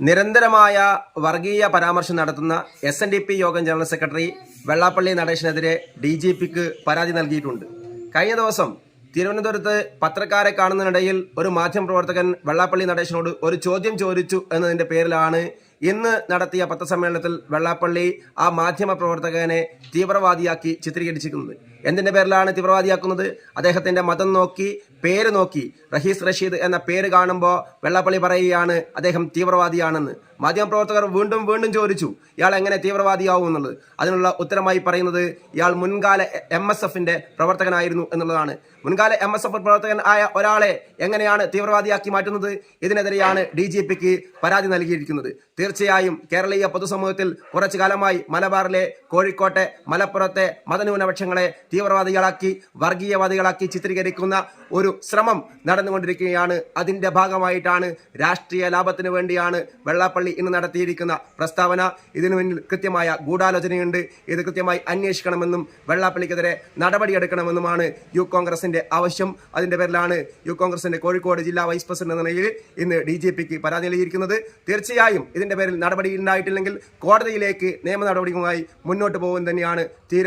നിരന്തരമായ വർഗീയ പരാമർശം നടത്തുന്ന എസ് എൻ ഡി പി യോഗം ജനറൽ സെക്രട്ടറി വെള്ളാപ്പള്ളി നടേശനെതിരെ ഡി ജി പിക്ക് പരാതി നൽകിയിട്ടുണ്ട്. കഴിഞ്ഞ ദിവസം തിരുവനന്തപുരത്ത് പത്രക്കാരെ കാണുന്നതിനിടയിൽ ഒരു മാധ്യമപ്രവർത്തകൻ വെള്ളാപ്പള്ളി നടേശനോട് ഒരു ചോദ്യം ചോദിച്ചു എന്നതിന്റെ പേരിലാണ് ഇന്ന് നടത്തിയ പത്രസമ്മേളനത്തിൽ വെള്ളാപ്പള്ളി ആ മാധ്യമ പ്രവർത്തകനെ തീവ്രവാദിയാക്കി ചിത്രീകരിച്ചിരിക്കുന്നത്. എന്തിന്റെ പേരിലാണ് തീവ്രവാദിയാക്കുന്നത്? അദ്ദേഹത്തിന്റെ മതം നോക്കി പേര് നോക്കി റഹീസ് റഷീദ് എന്ന പേര് കാണുമ്പോൾ വെള്ളാപ്പള്ളി പറയുകയാണ് അദ്ദേഹം തീവ്രവാദിയാണെന്ന്. മാധ്യമപ്രവർത്തകർ വീണ്ടും വീണ്ടും ചോദിച്ചു ഇയാൾ എങ്ങനെ തീവ്രവാദിയാവും എന്നുള്ളത്? അതിനുള്ള ഉത്തരമായി പറയുന്നത് ഇയാൾ മുൻകാല എം എസ് എഫിന്റെ പ്രവർത്തകനായിരുന്നു എന്നുള്ളതാണ്. മുൻകാല എം എസ് എഫ് പ്രവർത്തകൻ ആയ ഒരാളെ എങ്ങനെയാണ് തീവ്രവാദിയാക്കി മാറ്റുന്നത്? ഇതിനെതിരെയാണ് ഡി ജി പിക്ക് പരാതി നൽകിയിരിക്കുന്നത്. തീർച്ചയായും കേരളീയ പൊതുസമൂഹത്തിൽ കുറച്ചു കാലമായി മലബാറിലെ കോഴിക്കോട്ടെ മലപ്പുറത്തെ മതന്യൂനപക്ഷങ്ങളെ തീവ്രവാദികളാക്കി വർഗീയവാദികളാക്കി ചിത്രീകരിക്കുന്ന ഒരു ശ്രമം നടന്നുകൊണ്ടിരിക്കുകയാണ്. അതിന്റെ ഭാഗമായിട്ടാണ് രാഷ്ട്രീയ ലാഭത്തിന് വേണ്ടിയാണ് വെള്ളാപ്പള്ളി ഇന്ന് നടത്തിയിരിക്കുന്ന പ്രസ്താവന. ഇതിനു മുന്നിൽ കൃത്യമായ ഗൂഢാലോചനയുണ്ട്. ഇത് കൃത്യമായി അന്വേഷിക്കണമെന്നും വെള്ളാപ്പള്ളിക്കെതിരെ നടപടിയെടുക്കണമെന്നുമാണ് യു കോൺഗ്രസിന്റെ ആവശ്യം. അതിന്റെ പേരിലാണ് യു കോൺഗ്രസിന്റെ കോഴിക്കോട് ജില്ലാ വൈസ് പ്രസിഡന്റ് എന്ന നിലയിൽ ഇന്ന് ഡി ജി പിക്ക് പരാതി നൽകിയിരിക്കുന്നത്. തീർച്ചയായും പേരിൽ നടപടി ഉണ്ടായിട്ടില്ലെങ്കിൽ കോടതിയിലേക്ക് നിയമ നടപടിയുമായി മുന്നോട്ട് പോകും തന്നെയാണ് തീരുമാനം.